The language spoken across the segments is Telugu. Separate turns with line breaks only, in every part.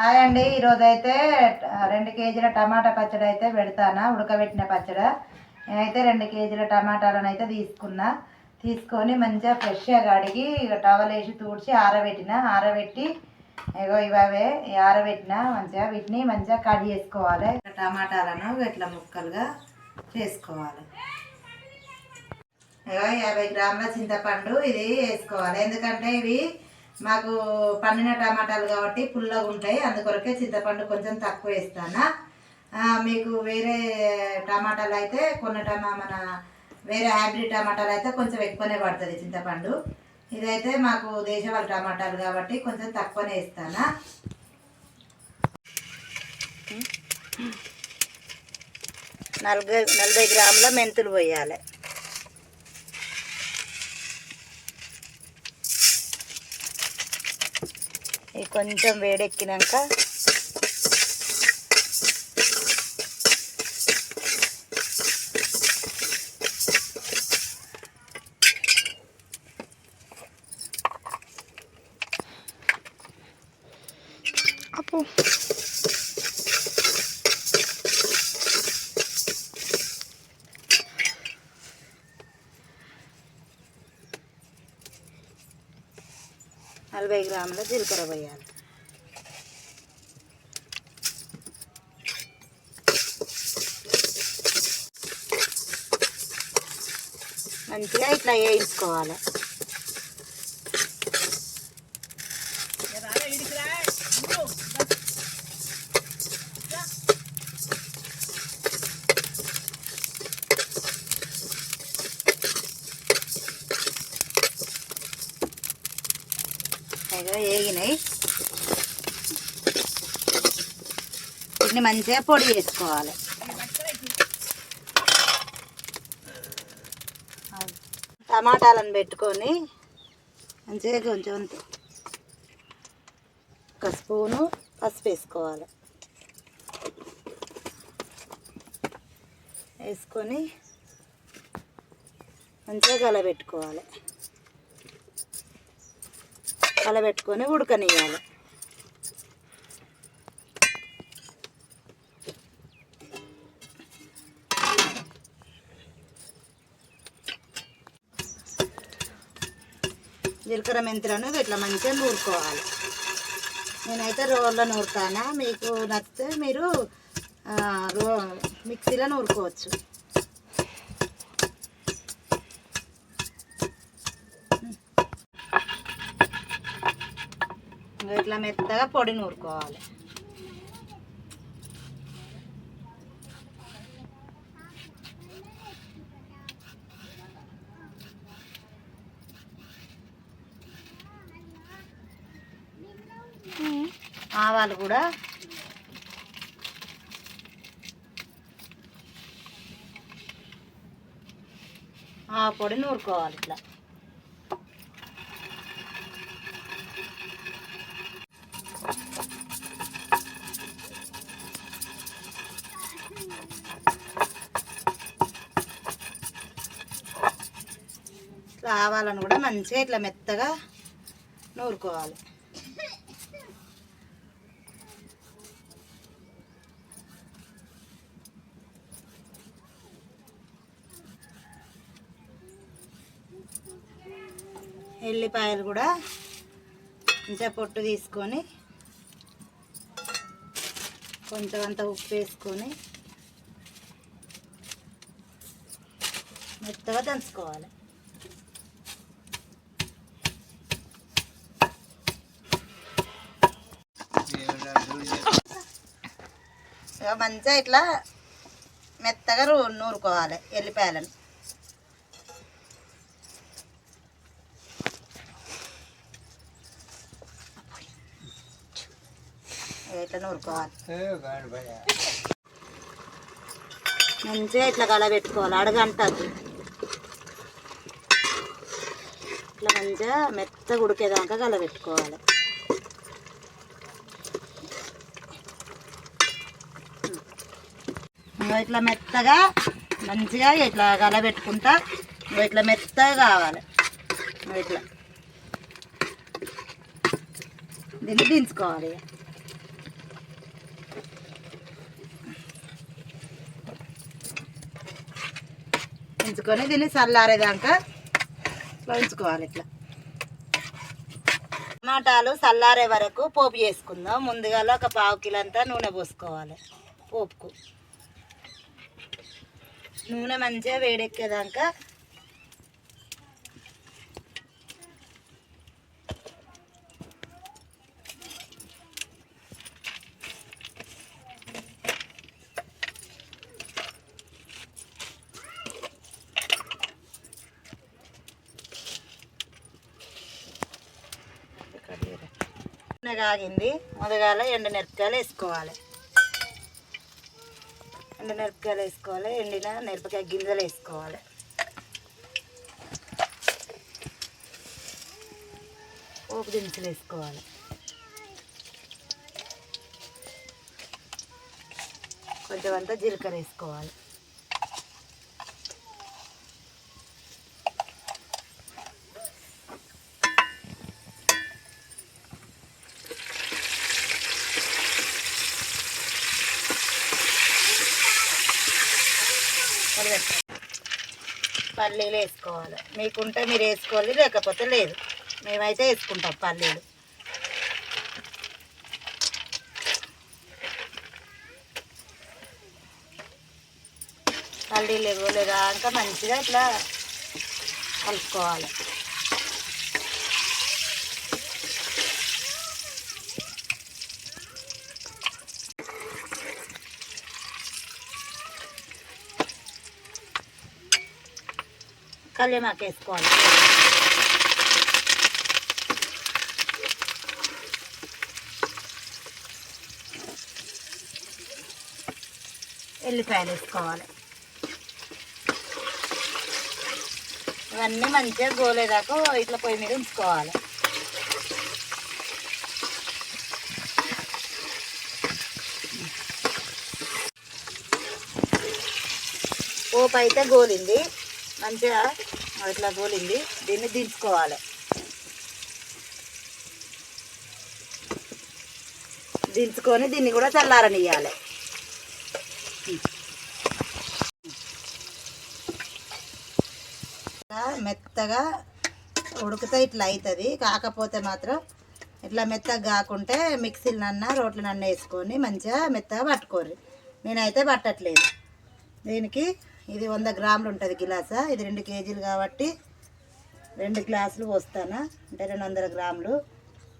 హాయ్ అండి ఈరోజు అయితే రెండు కేజీల టమాటా పచ్చడి అయితే పెడతానా ఉడకబెట్టిన పచ్చడి. నేనైతే రెండు కేజీల టమాటాలను అయితే తీసుకున్నా. తీసుకొని మంచిగా ఫ్రెష్గా కడిగి టవల్ వేసి తూడ్చి ఆరబెట్టిన. ఆరబెట్టి ఇగో ఇవే ఆరబెట్టిన మంచిగా వీటిని మంచిగా కట్ చేసుకోవాలి. టమాటాలను ఇట్లా ముక్కలుగా చేసుకోవాలి. ఇగో యాభై గ్రాముల చింతపండు ఇది వేసుకోవాలి. ఎందుకంటే ఇవి మాకు పండిన టమాటాలు కాబట్టి పుల్లగా ఉంటాయి. అందుకొరకే చింతపండు కొంచెం తక్కువ వేస్తాను. మీకు వేరే టమాటాలు అయితే కొన్ని టమా మన వేరే హైబ్రిడ్ టమాటాలు అయితే కొంచెం ఎక్కువనే పడుతుంది చింతపండు. ఇదైతే మాకు దేశవాళీ టమాటాలు కాబట్టి కొంచెం తక్కువనే ఇస్తానా నలభై నలభై గ్రాముల మెంతులు పోయాలి. ఇది కొంచెం వేడెక్కినాక
అప్పు.
నలభై గ్రాముల జీలకర్ర పోయాలి మంచిగా ఇట్లా వేయించుకోవాలి ఇగో వేగినాయి వీటిని మంచిగా పొడి చేసుకోవాలి. టమాటాలను పెట్టుకొని మంచిగా కొంచెం ఒక స్పూను పసుపు వేసుకోవాలి. వేసుకొని మంచిగా కలబెట్టుకోవాలి. కలబెట్టుకొని ఉడకనియాలి జీలకర్ర మెంతులను ఇట్లా మంచిగా నూరుకోవాలి. నేనైతే రోల్లో నూరుతానా? మీకు నచ్చితే మీరు రో మిక్సీలో నూరుకోవచ్చు. ఇట్లా మెత్తగా పొడి నూరుకోవాలి. ఆవాలు కూడా. ఆ పొడి నూరుకోవాలి ఇట్లా. ఆవాలను కూడా మంచిగా ఇట్లా మెత్తగా నూరుకోవాలి. ఎల్లిపాయలు కూడా మంచిగా పొట్టు తీసుకొని కొంచెం అంత ఉప్పు వేసుకొని మెత్తగా దంచుకోవాలి. మంచిగా ఇట్లా మెత్తగా నూరుకోవాలి ఎల్లిపాయలను. ఇట్లా నూరుకోవాలి మంచిగా ఇట్లా కలబెట్టుకోవాలి అడగంటద్దు. ఇట్లా మంచిగా మెత్తగా ఉడికేదాకా కలబెట్టుకోవాలి ఇట్లా మెత్తగా మంచిగా ఇట్లా కలబెట్టుకుంటా ఇట్లా మెత్తగా కావాలి. ఇట్లా. దీన్ని దించుకోవాలి ఉంచుకొని దీన్ని చల్లారేదాకా ఇట్లా ఉంచుకోవాలి ఇట్లా. టమాటాలు చల్లారే వరకు పోపు చేసుకుందాం. ముందుగా ఒక పావు కిలో అంతా నూనె పోసుకోవాలి పోపుకు. నూనె మంచిగా వేడెక్కేదాకా ఆగింది కాగింది. మొదగాల ఎండు మిరపకాయలు వేసుకోవాలి. ఎండు మిరపకాయలు వేసుకోవాలి. ఎండిన మిరపకాయ గింజలు వేసుకోవాలి. పోపు దినుసులు వేసుకోవాలి. కొంచెం అంతా జీలకర్ర వేసుకోవాలి. పల్లీలు వేసుకోవాలి. మీకుంటే మీరు వేసుకోవాలి లేకపోతే లేదు. మేమైతే వేసుకుంటాం పల్లీలు. పల్లీలు ఇవ్వలేదాక మంచిగా ఇట్లా కలుపుకోవాలి. కళ్యామాకు వేసుకోవాలి ఎల్లిపాయలు వేసుకోవాలి. ఇవన్నీ మంచిగా గోలేదాకా ఇట్లా పొయ్యి మీద ఉంచుకోవాలి. పోపు అయితే గోలింది. మంచిగా ఇట్లా గోలింది దీన్ని దించుకోవాలి. దించుకొని దీన్ని కూడా చల్లారనియాలి ఇట్లా మెత్తగా ఉడికితే ఇట్లా అవుతుంది కాకపోతే మాత్రం ఇట్లా మెత్తగా కాకుంటే మిక్సీలు నన్న రోట్లు నన్న వేసుకొని మంచిగా మెత్తగా పట్టుకోరు. నేనైతే పట్టట్లేదు. దీనికి ఇది వంద గ్రాములు ఉంటుంది గిలాస? ఇది రెండు కేజీలు కాబట్టి రెండు గ్లాసులు పోస్తాను? అంటే రెండు వందల గ్రాములు.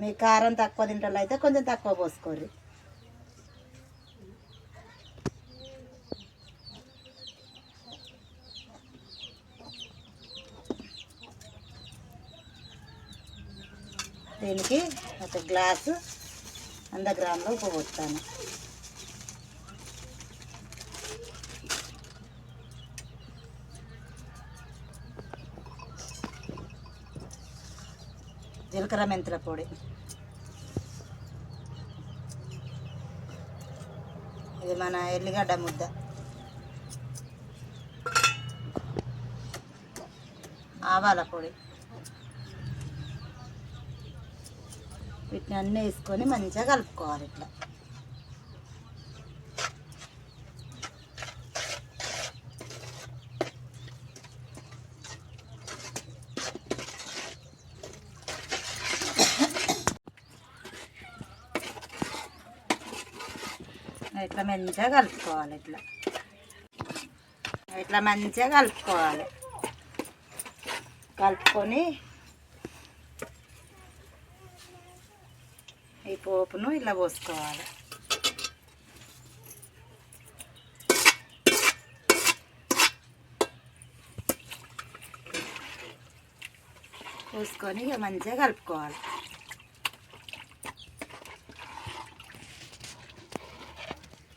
మీ కారం తక్కువ తింటారు అయితే కొంచెం తక్కువ పోసుకోరు దీనికి ఒక గ్లాసు వంద గ్రాములు ఉప్పు పోస్తాను. జీలకర్ర మెంతుల పొడి. ఇది మన ఎల్లిగడ్డ ముద్ద. ఆవాల పొడి. వీటిని అన్నీ వేసుకొని మంచిగా కలుపుకోవాలి ఇట్లా ఇట్లా మంచిగా కలుపుకోవాలి ఇట్లా. ఇట్లా మంచిగా కలుపుకోవాలి. కలుపుకొని ఈ పోపును ఇలా పోసుకోవాలి. పోసుకొని ఇక మంచిగా కలుపుకోవాలి.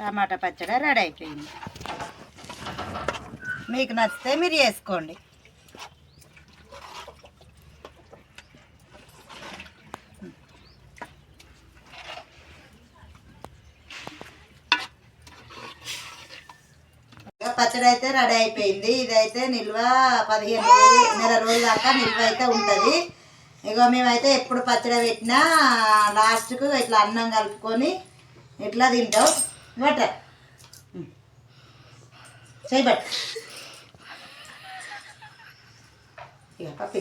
టమాటా పచ్చడి రెడీ అయిపోయింది. మీకు నచ్చితే మీరు చేసుకోండి. పచ్చడి అయితే రెడీ అయిపోయింది. ఇదైతే నిల్వ పదిహేను రోజులు నెల రోజుల దాకా నిల్వ అయితే ఉంటుంది. ఇగో మేమైతే ఎప్పుడు పచ్చడి పెట్టినా లాస్ట్కు ఇట్లా అన్నం కలుపుకొని ఇట్లా తింటాం. బట్టర్ చేయి బట్ ఇక పప్పి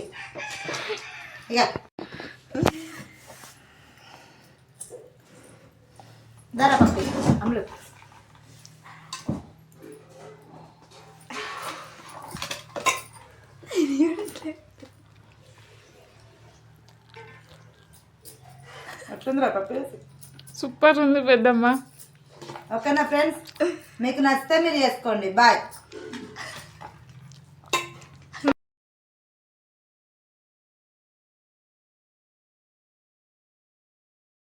ఇక ధర పప్పి అమ్ములు. అట్లుందిరా పప్పి?
సూపర్ ఉంది పెద్దమ్మ.
ఓకేనా ఫ్రెండ్స్ మీకు నచ్చితే మీరు చేసుకోండి. బాయ్